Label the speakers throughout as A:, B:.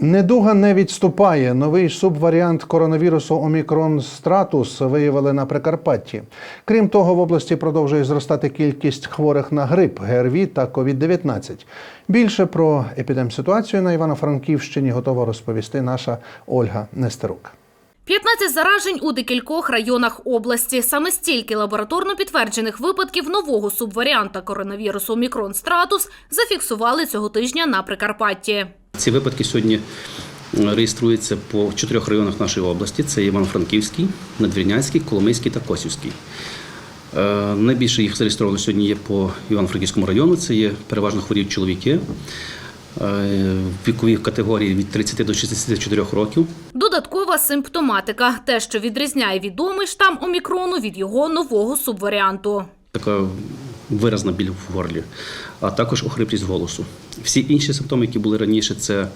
A: Недуга не відступає. Новий субваріант коронавірусу Омікрон Стратус виявили на Прикарпатті. Крім того, в області продовжує зростати кількість хворих на грип, ГРВІ та COVID-19. Більше про епідемситуацію на Івано-Франківщині готова розповісти наша Ольга Нестерук.
B: 15 заражень у декількох районах області. Саме стільки лабораторно підтверджених випадків нового субваріанта коронавірусу Омікрон Стратус зафіксували цього тижня на Прикарпатті.
C: Ці випадки сьогодні е, реєструються по чотирьох районах нашої області: це Івано-Франківський, Надвірнянський, Коломийський та Косівський. Е, Найбільше їх зареєстровано сьогодні є по Івано-Франківському району. Це є переважно хворі чоловіки е, в віковій категорії від 30 до 64 років.
B: Додаткова симптоматика – те, що відрізняє відомий штам Омікрону від його нового субваріанту.
C: Така виразна біль в горлі, а також охриплість голосу. Всі інші симптоми, які були раніше, це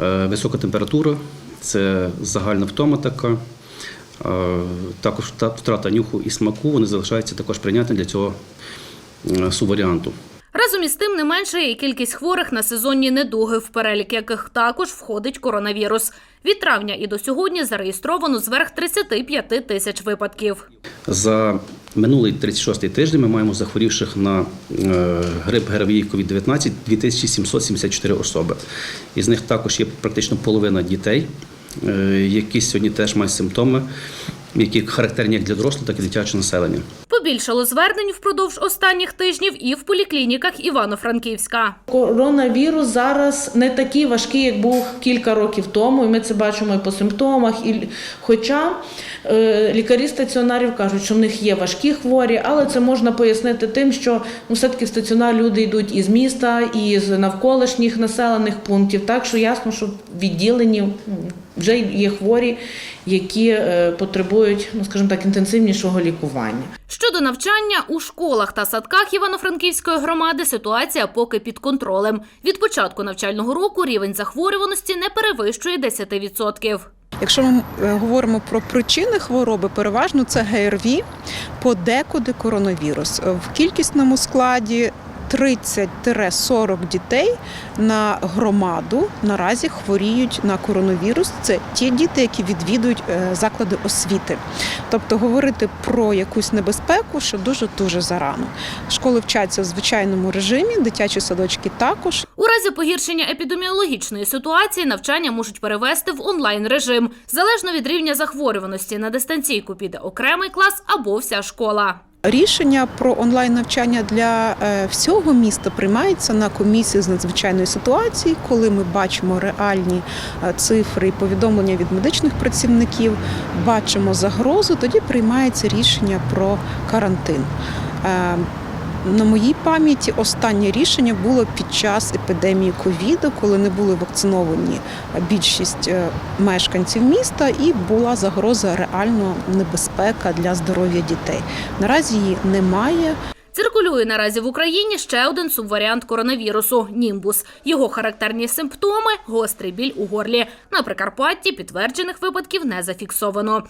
C: е, висока температура, це загальна втома така, е, також втрата нюху і смаку, вони залишаються також прийнятні для цього е, субваріанту.
B: Разом із тим не менше є кількість хворих на сезонні недуги, в перелік яких також входить коронавірус. Від травня і до сьогодні зареєстровано зверх 35 тисяч випадків.
C: За минулий 36-й тиждень ми маємо захворівших на е, грип ГРВІ COVID-19 2774 особи. Із них також є практично половина дітей, е, які сьогодні теж мають симптоми, які характерні як для дорослого, так і дитячого населення.
B: Побільшало звернень впродовж останніх тижнів і в поліклініках Івано-Франківська.
D: Коронавірус зараз не такий важкий, як був кілька років тому, і ми це бачимо і по симптомах. І... Хоча е, лікарі стаціонарів кажуть, що в них є важкі хворі, але це можна пояснити тим, що ну, все-таки в стаціонар люди йдуть із міста, і з навколишніх населених пунктів. Так що ясно, що в відділенні вже є хворі, які е, потребують, ну скажімо так, інтенсивнішого лікування.
B: Щодо навчання у школах та садках Івано-Франківської громади ситуація поки під контролем. Від початку навчального року рівень захворюваності не перевищує 10%.
E: Якщо ми е, говоримо про причини хвороби, переважно це ГРВІ, подекуди коронавірус. В кількісному складі 30-40 дітей на громаду наразі хворіють на коронавірус. Це ті діти, які відвідують е, заклади освіти. Тобто говорити про якусь небезпеку, що дуже дуже зарано. Школи вчаться в звичайному режимі, дитячі садочки також.
B: У разі погіршення епідеміологічної ситуації навчання можуть перевести в онлайн режим. Залежно від рівня захворюваності на дистанційку піде окремий клас або вся школа.
E: Рішення про онлайн навчання для е, всього міста приймається на комісії з надзвичайної ситуації, коли ми бачимо реальні е, цифри і повідомлення від медичних працівників, бачимо загрозу, тоді приймається рішення про карантин. На моїй пам'яті останнє рішення було під час епідемії ковіду, коли не були вакциновані більшість е, мешканців міста, і була загроза реально небезпека для здоров'я дітей. Наразі її немає.
B: Циркулює наразі в Україні ще один субваріант коронавірусу – німбус. Його характерні симптоми – гострий біль у горлі. На Прикарпатті підтверджених випадків не зафіксовано.